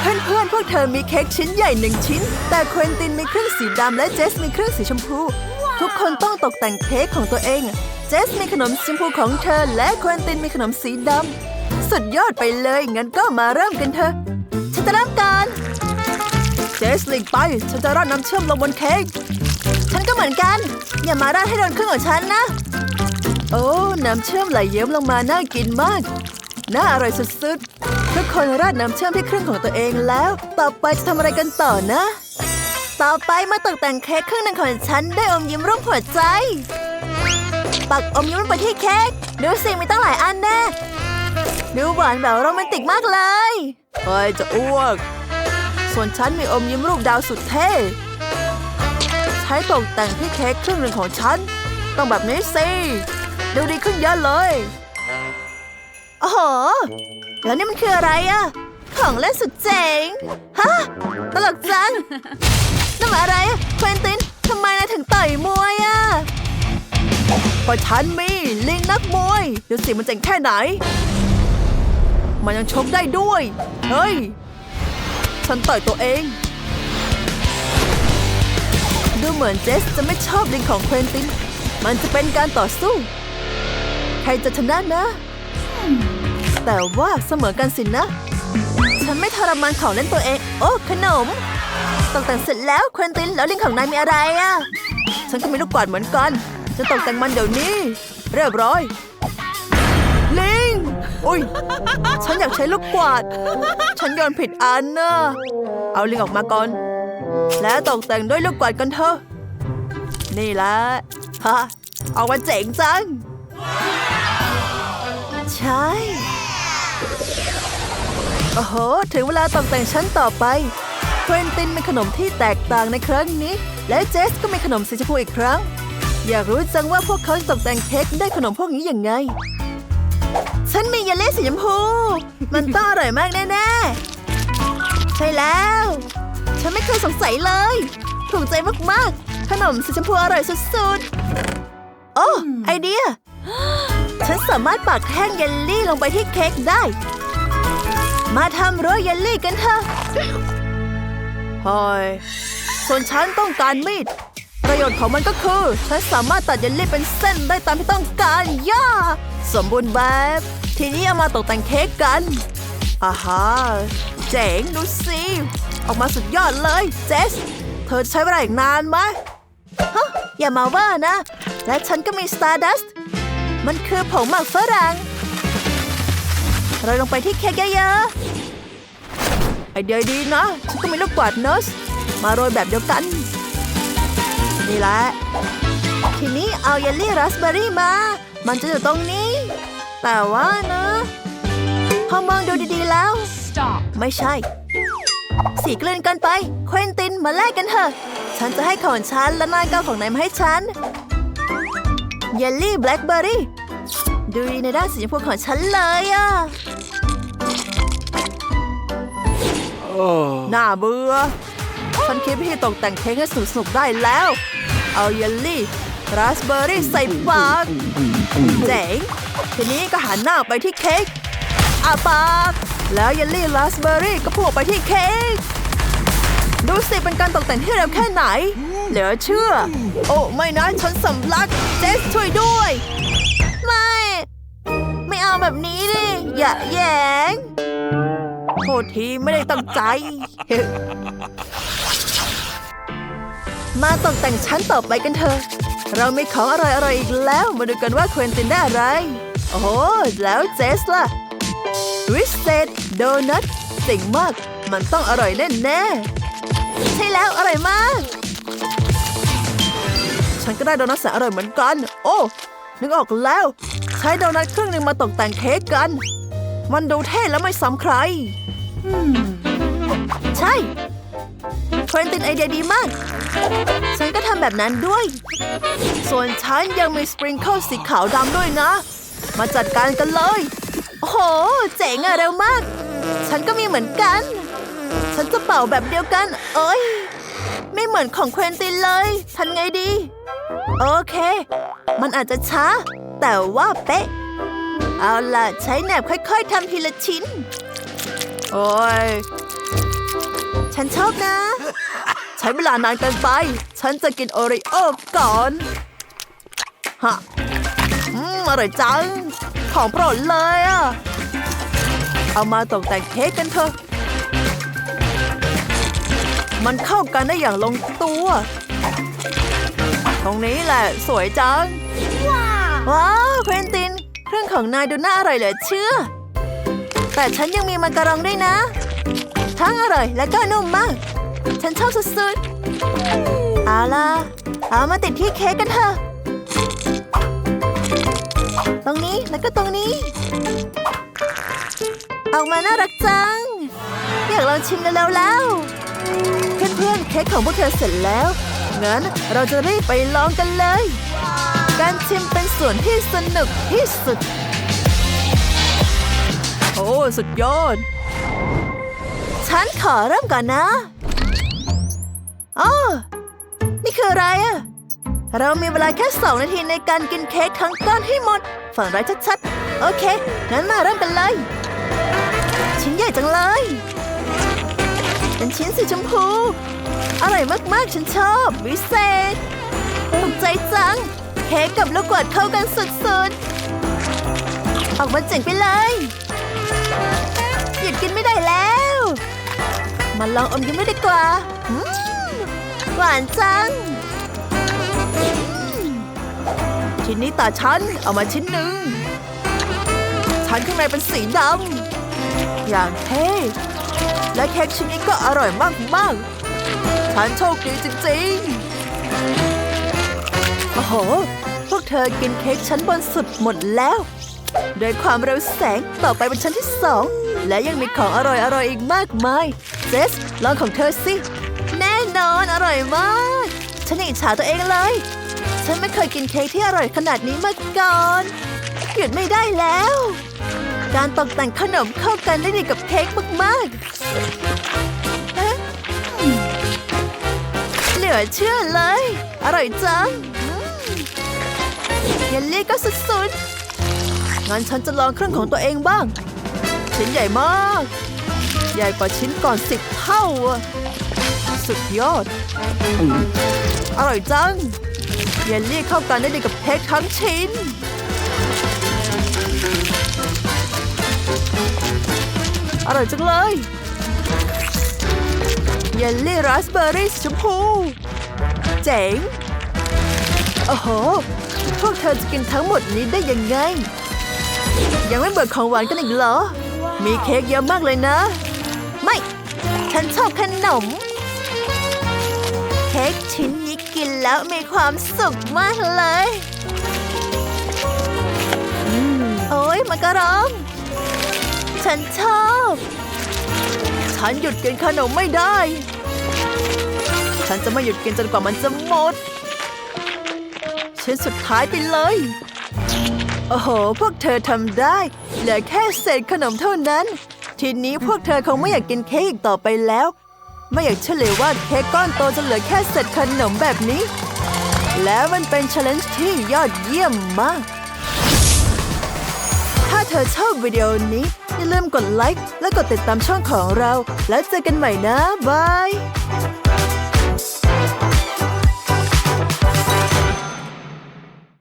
เพื่อนๆพวกเธอมีเค้กชิ้นใหญ่หนึ่งชิ้น แต่เควินตินมีเครื่องสีดำและเจสมีเครื่องสีชมพู ทุกคนต้องตกแต่งเค้กของตัวเอง เจสมีขนมสีชมพูของเธอ และเควินตินมีขนมสีดำสุดยอดไปเลย งั้นก็มาเริ่มกันเถอะ ฉันจะเริ่มก่อนเจสลิงไป ฉันจะราดน้ำเชื่อมลงบนเค้ก ฉันก็เหมือนกัน อย่ามาราดให้โดนเครื่องของฉันนะ โอ้ น้ำเชื่อมไหลเยิ้มลงมาน่ากินมาก น่าอร่อยสุดๆ ทุกคนราดน้ำเชื่อมที่เครื่องของตัวเองแล้ว ต่อไปจะทำอะไรกันต่อนะ ต่อไปมาตกแต่งเค้กครึ่งหนึ่งของฉันด้วยอมยิ้มรูปหัวใจ ปักอมยิ้มลงไปที่เค้กดูสิมีตั้งหลายอันแน่ดูหวานแบบโรแมนติกมากเลยเฮ้ยจะอ้วก ส่วนฉันมีอมยิ้มรูปดาวสุดเท่ใช้ตกแต่งที่เค้กครึ่งหนึ่งของฉัน ต้องแบบนี้สิดูดีขึ้นเยอะเลยโอ้โห แล้วนี่มันคืออะไรอะของเล่นสุดเจ๋งฮะตลกจังนั่นมันอะไรอะเควินตินทำไมนายถึงต่อยมวยอะก็ฉันมีลิงนักมวยดูสิมันเจ๋งแค่ไหน มันยังชกได้ด้วย เฮ้ย ฉันต่อยตัวเอง ดูเหมือนเจสจะไม่ชอบลิงของเควินติน มันจะเป็นการต่อสู้ ใครจะชนะนะ แต่ว่าเสมอกันสินะ ฉันไม่ทรมานของเล่นตัวเอง โอ้ขนมตกแต่งเสร็จแล้วเควินตินแล้วลิงของนายมีอะไรอะฉันก็มีลูกกวาดเหมือนกัน จะตกแต่งมันเดี๋ยวนี้ เรียบร้อย ลิงอุ้ย ฉันอยากใช้ลูกกวาด ฉันโยนผิดอันนะเอาลิงออกมาก่อน และตกแต่งด้วยลูกกวาดกันเถอะ นี่แหละฮะออกมาเจ๋งจัง ใช่ โอ้โห ถึงเวลาตกแต่งชั้นต่อไปเควินตินมีขนมที่แตกต่างในครั้งนี้ และเจสก็มีขนมสีชมพูอีกครั้ง อยากรู้จังว่าพวกเขาจะตกแต่งเค้กได้ขนมพวกนี้ยังไง ฉันมีเยลลี่สีชมพู มันต้องอร่อยมากแน่ๆ ใช่แล้ว ฉันไม่เคยสงสัยเลย ถูกใจมากๆ ขนมสีชมพูอร่อยสุดๆ โอ้ไอเดีย ฉันสามารถปักแท่งเยลลี่ลงไปที่เค้กได้ มาทำรั้วเยลลี่กันเถอะฮอยส่วนฉันต้องการมีด ประโยชน์ของมันก็คือ ฉันสามารถตัดเยลลี่เป็นเส้นได้ตามที่ต้องการย่า สมบูรณ์แบบ ทีนี้เอามาตกแต่งเค้กกันอาฮาเจ๋งดูสิออกมาสุดยอดเลย เจส เธอใช้เวลาอีกนานไหมฮะอย่ามาว่านะ และฉันก็มี Stardust มันคือผงหมักฝรั่งโรยลงไปที่เค้กเยอะๆไอเดียดีนะฉันก็มีลูกกวาดเนสมาโรยแบบเดียวกัน นี่แหละ ทีนี้เอาเยลลี่ราสเบอร์รี่มา มันจะอยู่ตรงนี้ แต่ว่านะพอมองดูดีๆแล้ว Stop. ไม่ใช่ สีกลืนกันไป เควินตินมาแลกกันเถอะ ฉันจะให้ของฉันและนายก็เอาของนายมาให้ฉัน เยลลี่แบล็คเบอร์รี่ ดูดีในด้านสีชมพูของฉันเลยอะน่าเบื่อฉันคิดวิธีตกแต่งเค้กให้สนุกสนุกๆได้แล้ว เอาเยลลี่ราสเบอร์รี่ใส่ปากเจ๋งทีนี้ก็หันหน้าไปที่เค้กอาปากแล้วเยลลี่ราสเบอร์รี่ก็พุ่งออกไปที่เค้กดูสิเป็นการตกแต่งที่เร็วแค่ไหน เหลือเชื่อ โอ้ไม่นะฉันสำลัก เจสช่วยด้วย ไม่ ไม่เอาแบบนี้ดิ อย่าแยงโทษทีไม่ได้ตั้งใจ มาตกแต่งชั้นต่อไปกันเถอะ เรามีของอร่อยๆอีกแล้ว มาดูกันว่าเควินตินได้อะไร โอ้แล้วเจสล่ะวิสเซตโดนัทเจ๋งมาก มันต้องอร่อยแน่ๆใช่แล้วอร่อยมาก ฉันก็ได้โดนัทแสนอร่อยเหมือนกัน โอ้นึกออกแล้ว ใช้โดนัทครึ่งหนึ่งมาตกแต่งเค้กกัน มันดูเท่และไม่ซ้ำใครใช่เควินตินไอเดียดีมาก ฉันก็ทำแบบนั้นด้วย ส่วนฉันยังมีสปริงเกิลสีขาวดำด้วยนะ มาจัดการกันเลย โอ้โห เจ๋งอะเร็วมาก ฉันก็มีเหมือนกัน ฉันจะเป่าแบบเดียวกัน เอ้ย ไม่เหมือนของเควินตินเลย ทันไงดี โอเค มันอาจจะช้า แต่ว่าเป๊ะ เอาล่ะ ใช้แหนบค่อยๆทำทีละชิ้น โอ้ย ฉันชอบนะ ใช้เวลานานเกินไป ฉันจะกินโอริโอ้ก่อน ฮะ อืม อร่อยจัง ของโปรดเลยอะเอามาตกแต่งเค้กกันเถอะ มันเข้ากันได้อย่างลงตัว ตรงนี้แหละ สวยจัง ว้าวเควินติน เครื่องของนายดูน่าอร่อยเหลือเชื่อ แต่ฉันยังมีมักกะรองด้วยนะ ทั้งอร่อยและก็นุ่มมาก ฉันชอบสุดๆเอาล่ะ เอามาติดที่เค้กกันเถอะ ตรงนี้แล้วก็ตรงนี้ ออกมาน่ารักจัง อยากลองชิมกันแล้วแล้วเพื่อนๆเค้กของพวกเธอเสร็จแล้ว งั้นเราจะรีบไปลองกันเลย การชิมเป็นส่วนที่สนุกที่สุด โอ้ สุดยอด ฉันขอเริ่มก่อนนะอ๋อนี่คืออะไรอะเรามีเวลาแค่สองนาทีในการกินเค้กทั้งก้อนให้หมด ฝั่งไรายชัดๆ โอเค งั้นมาเริ่มกันเลย ชิ้นใหญ่จังเลย เป็นชิ้นสีชมพู อร่อยมากๆ ฉันชอบวิเศษถูกใจจัง เค้กกับลูกกวาดเข้ากันสุดๆ ออกมาเจ๋งไปเลย หยุดกินไม่ได้แล้ว มาลองอมยิ้มไม่ดีกว่าอืมหวานจัง ชิ้นนี้ตาฉัน เอามาชิ้นหนึ่งชั้นข้างในเป็นสีดำอย่างเท่และเค้กชิ้นนี้ก็อร่อยมากๆ ฉันโชคดีจริงๆ โอ้โห พวกเธอกินเค้กชั้นบนสุดหมดแล้ว โดยความเร็วแสงต่อไปเป็นชั้นที่สอง และยังมีของอร่อยอร่อยๆอีกมากมาย เจส ลองของเธอสิ แน่นอนอร่อยมาก ฉันอิจฉาตัวเองเลย ฉันไม่เคยกินเค้กที่อร่อยขนาดนี้มาก่อน หยุดไม่ได้แล้วการตกแต่งขนมเข้ากันได้ดีกับเค้กมาก ๆ ลือเชื่อเลย อร่อยจังเยลลี่ก็สุดๆงั้นฉันจะลองเครื่องของตัวเองบ้าง ชิ้นใหญ่มาก ใหญ่กว่าชิ้นก่อนสิบเท่า สุดยอด อร่อยจัง เยลลี่เข้ากันได้ดีกับเค้กทั้งชิ้นอร่อยจังเลย เยลลี่ราสเบอร์รี่ชมพู เจ๋ง โอ้โห พวกเธอจะกินทั้งหมดนี้ได้ยังไง ยังไม่เบิดของหวานกันอีกเหรอ มีเค้กเยอะมากเลยนะ ไม่ ฉันชอบขนม เค้กชิ้นนี้กินแล้วมีความสุขมากเลยอืมโอ้ยมากระรอง ฉันชอบ ฉันหยุดกินขนมไม่ได้ ฉันจะไม่หยุดกินจนกว่ามันจะหมดชิ้นสุดท้ายไปเลย โอ้โห พวกเธอทำได้ เหลือแค่เศษขนมเท่านั้น ทีนี้พวกเธอคงไม่อยากกินเค้กอีกต่อไปแล้ว ไม่อยากเฉลยว่าเค้กก้อนโตจะเหลือแค่เศษขนมแบบนี้ แล้วมันเป็น c h เลน g e ที่ยอดเยี่ยมมาก ถ้าเธอชอบวิดีโอนี้ อย่าลืมกดไลค์และกดติดตามช่องของเรา แล้วเจอกันใหม่นะ บาย